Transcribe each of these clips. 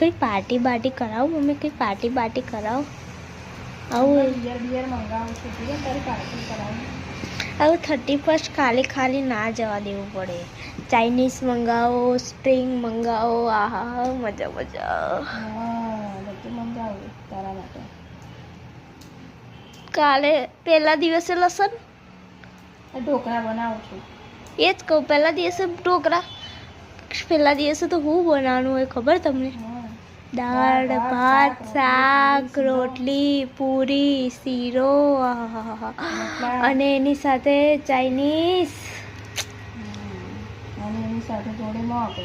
કંઈક પાર્ટી બાર્ટી કરાવો મમ્મી કંઈ પાર્ટી બાર્ટી કરાવો. આવું બિયર બિયર મંગાવું છું તું તારી પાર્ટી કરાવું આવું થર્ટી ફર્સ્ટ ખાલી ખાલી ના જવા દેવું પડે. ચાઇનીઝ મંગાવો સ્પ્રિંગ મંગાવો આહા મજા મજા. બધું મંગાવું તારા માટે. કાલે પહેલા દિવસે લસણ? ઢોકળા બનાવું છું. એ જ કહું પહેલા દિવસે ઢોકળા પહેલા દિવસે તો હું બનાવવાનું હોય ખબર તમને? દાળ ભાત શાક, રોટલી, પૂરી શીરો અને એની સાથે ચાઇનીઝ. અને એની સાથે જોડે મગ?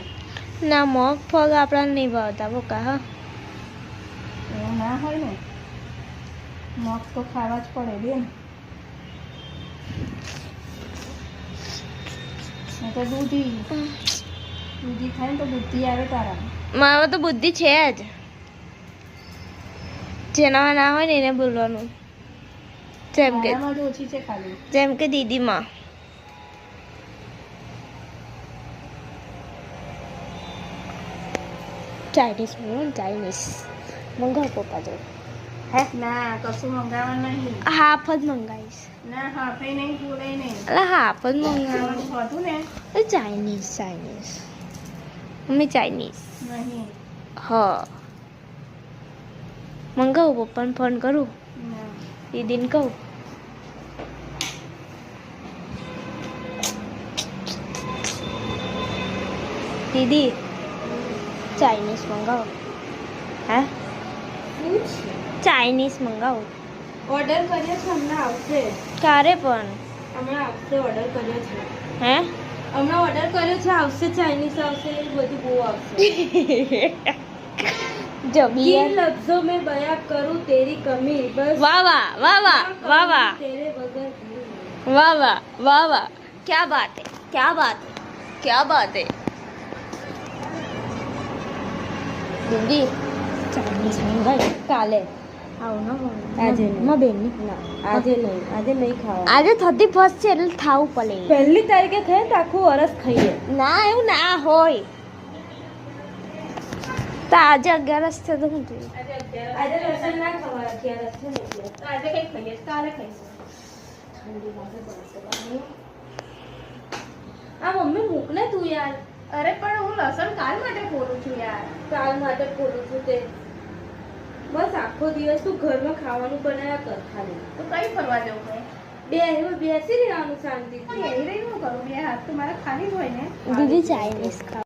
ના મગ ફગ આપણા નહીં ભાવતા બોકા હા. એવું ના હોય ને? મગ તો ખાવા જ પડે બેન. તો દૂધી. દૂધી ખાય ને તો બુદ્ધિ આવે તારા મારામાં તો બુદ્ધિ છે જ. જેનામાં ના હોય ને એને બોલવાનું જેમ કે જેમ કે દીદીમાં. ચાઇનીઝ બોલો ચાઇનીઝ મંગાવ પપ્પા જો હે? ના કશું મંગાવવાનું નહીં. હાફ જ મંગાવીશ. ના હાફે નહીં જોડે નહીં. હાફ જ મંગાવવાનું. હતું ને. Chinese Chinese mummy Chinese. હ. મંગાવું પપ્પાને ફોન કરું. ના. દીદીને કહું. દીદી ચાઇનીઝ મંગાવો. હે? ચાઇનીઝ મંગાવો. ઓર્ડર કર્યો છે હમણાં આવશે. ક્યારે પણ? હમણાં આવશે ઓર્ડર કર્યો છે. હે? હમણાં ઓર્ડર કર્યો છે આવશે ચાઇનીઝ આવશે એ બધું બહુ આવશે જો किन બિયર लफ्जों में बयां करूं तेरी कमी बस વાહ વાહ વાહ વાહ વાહ વાહ तेरे बगैर जी नहीं। वाह वाह वाह वाह क्या बात है क्या बात है क्या बात है દીદી ચાઇનીઝ મંગાવી કાલે આવું ના આજે નહીં. આજે નહીં. આજે નહીં ખાવા આજે થતી ફર્સ્ટ છે એટલે થાવું પડે. પહેલી તારીખે ખાઈએ તો આખું વરસ ખાઈએ. ના એવું ના હોય. તો આજે અગિયારસ છે તો શું થયું આજે લસણ ના ખવાય અગિયારસ છે તો આજે કઈ ખાઈએ કાલે ખાઈશું. આ મમ્મી મૂકને તું યાર. અરે પણ હું લસણ કાલ માટે ફોડું છું યાર. કાલ માટે ફોડું છું તે. બસ આખો દિવસ તું ઘરમાં ખાવાનું બનાવ્યા કર ખાલી. તો કઈ ફરવા જવું હોય બે બેસી રહેવાનું શાંતિથી. રહી રહી હું કરું? બે હાથ તો મારા ખાલી હોય ને. દીદી ચાઇનીઝ ખાવ.